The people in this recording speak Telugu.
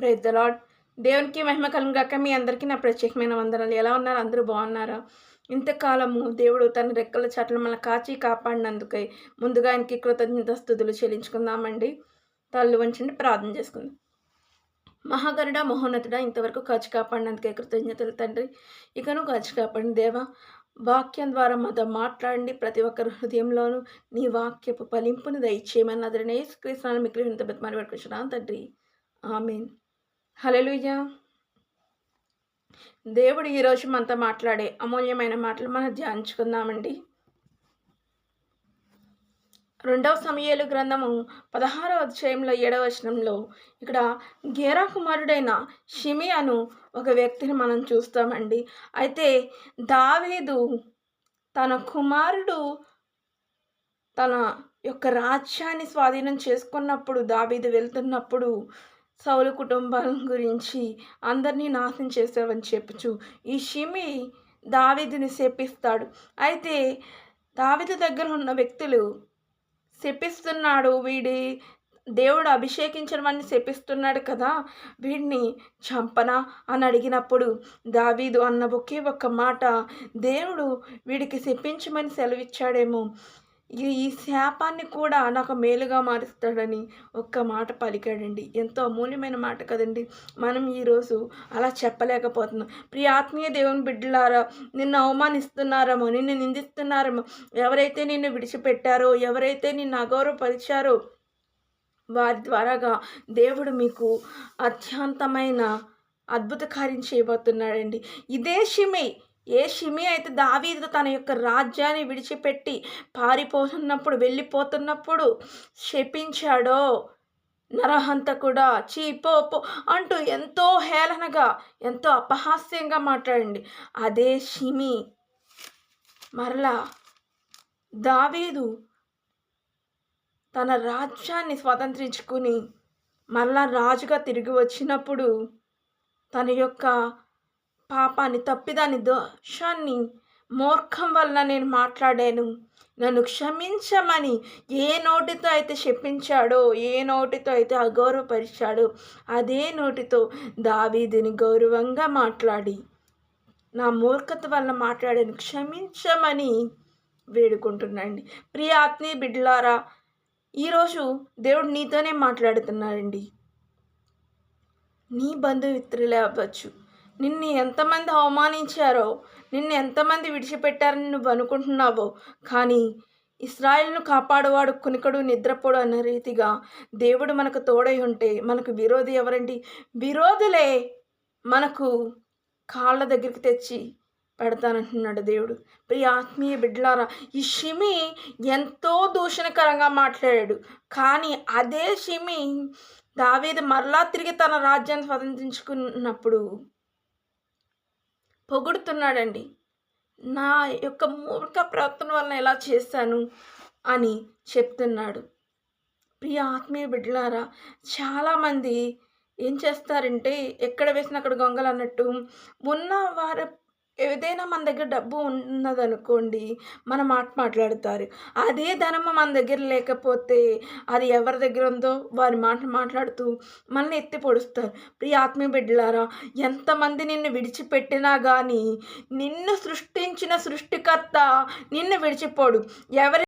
ప్రైజ్ ద లాడ్ దేవునికి మహిమ కలుగాక మీ అందరికీ నా ప్రత్యేకమైన వందనాలు. ఎలా ఉన్నారు? అందరూ బాగున్నారా? ఇంతకాలము దేవుడు తన రెక్కల చాట్ల మన కాచి కాపాడినందుకై ముందుగా ఆయనకి కృతజ్ఞతస్థుతులు చెల్లించుకుందామండి. తల్లు వంచండి ప్రార్థన చేసుకుందాం. మహాగరుడ మహోన్నతుడ ఇంతవరకు కాచి కాపాడినందుకే కృతజ్ఞతలు తండ్రి. ఇకను కాచి కాపాడిన దేవా. వాక్యం ద్వారా మాతో మాట్లాడండి ప్రతి ఒక్కరి హృదయంలోనూ. నీ వాక్యపు ఫలింపును దయచేయమన్నదరనే అదరనే యేసుక్రీస్తునామమున మీ బతిమాలి పెట్టుకుంటున్నాను తండ్రి. ఆమెన్. హల్లెలూయా. దేవుడు ఈరోజు మనతో మాట్లాడే అమూల్యమైన మాటలు మనం ధ్యానించుకుందామండి. రెండవ సమయాలు గ్రంథము పదహారవ అధ్యాయంలో ఏడవ వచనంలో ఇక్కడ గేరా కుమారుడైన షిమి అను ఒక వ్యక్తిని మనం చూస్తామండి. అయితే దావీదు తన కుమారుడు తన యొక్క రాజ్యాన్ని స్వాధీనం చేసుకున్నప్పుడు దావీదు వెళ్తున్నప్పుడు సౌలు కుటుంబం గురించి అందరినీ నాశనం చేసావని చెప్పుచు ఈ షిమి దావీదుని శపిస్తాడు. అయితే దావీదు దగ్గర ఉన్న వ్యక్తులు శపిస్తున్నాడు. వీడి దేవుడు అభిషేకించిన వాడిని శపిస్తున్నాడు కదా వీడిని చంపనా అని అడిగినప్పుడు దావీదు అన్న ఒకే ఒక్క మాట దేవుడు వీడికి శపించమని సెలవిచ్చాడేమో. ఈ ఈ శాపాన్ని కూడా నాకు మేలుగా మారుస్తాడని ఒక్క మాట పలికాడండి. ఎంతో అమూల్యమైన మాట కదండి. మనం ఈరోజు అలా చెప్పలేకపోతున్నాం. ప్రియ ఆత్మీయ దేవుని బిడ్డలారా నిన్ను అవమానిస్తున్నారేమో నిన్ను నిందిస్తున్నారేమో ఎవరైతే నిన్ను విడిచిపెట్టారో ఎవరైతే నిన్ను అగౌరవపరిచారో వారి ద్వారాగా దేవుడు మీకు అత్యంతమైన అద్భుత కార్యం చేయబోతున్నాడండి. ఇదే షిమి ఏ షిమి అయితే దావీదు తన యొక్క రాజ్యాన్ని విడిచిపెట్టి పారిపోతున్నప్పుడు వెళ్ళిపోతున్నప్పుడు శపించాడో? నరహంత కూడా చీపో పో అంటూ ఎంతో హేళనగా ఎంతో అపహాస్యంగా మాట్లాడండి. అదే షిమి. మరలా దావీదు తన రాజ్యాన్ని స్వతంత్రించుకుని మరలా రాజుగా తిరిగి వచ్చినప్పుడు తన యొక్క పాపాన్ని తప్పిదాన్ని దోషాన్ని మూర్ఖం వల్ల నేను మాట్లాడాను. నన్ను క్షమించమని ఏ నోటితో అయితే చెప్పించాడో ఏ నోటితో అయితే అగౌరవపరిచాడో అదే నోటితో దావీదిని గౌరవంగా మాట్లాడి నా మూర్ఖత వల్ల మాట్లాడాను. క్షమించమని వేడుకుంటున్నాండి ప్రియ ఆత్మీయ బిడ్లారా ఈరోజు దేవుడు నీతోనే మాట్లాడుతున్నాడండి. నీ బంధుమిత్రులే అవ్వచ్చు. నిన్ను ఎంతమంది అవమానించారో నిన్ను ఎంతమంది విడిచిపెట్టారని నువ్వు అనుకుంటున్నావో కానీ ఇస్రాయిల్ను కాపాడువాడు కునికడు నిద్రపోడు అన్న రీతిగా దేవుడు మనకు తోడై ఉంటే మనకు విరోధి ఎవరండి? విరోధులే మనకు కాళ్ళ దగ్గరికి తెచ్చి పెడతానంటున్నాడు దేవుడు. ప్రియ ఆత్మీయ బిడ్డలారా ఈ షిమి ఎంతో దూషణకరంగా మాట్లాడాడు. కానీ అదే షిమి దావీది మరలా తిరిగి తన రాజ్యాన్ని స్వతంత్రించుకున్నప్పుడు పొగుడుతున్నాడండి. నా యొక్క మూర్ఖ ప్రవర్తన వలన ఎలా చేశాను అని చెప్తున్నాడు. ప్రియ ఆత్మీయ బిడ్డలారా చాలామంది ఏం చేస్తారంటే ఎక్కడ వేసిన అక్కడ గొంగలు అన్నట్టు ఉన్న వారి ఏదైనా మన దగ్గర డబ్బు ఉన్నదనుకోండి మన మాట మాట్లాడతారు. అదే ధనము మన దగ్గర లేకపోతే అది ఎవరి దగ్గర ఉందో వారి మాట మాట్లాడుతూ మనల్ని ఎత్తి పొడుస్తారు. ప్రియ ఆత్మీయ బిడ్డలారా ఎంతమంది నిన్ను విడిచిపెట్టినా కానీ నిన్ను సృష్టించిన సృష్టికర్త నిన్ను విడిచిపోడు. ఎవరి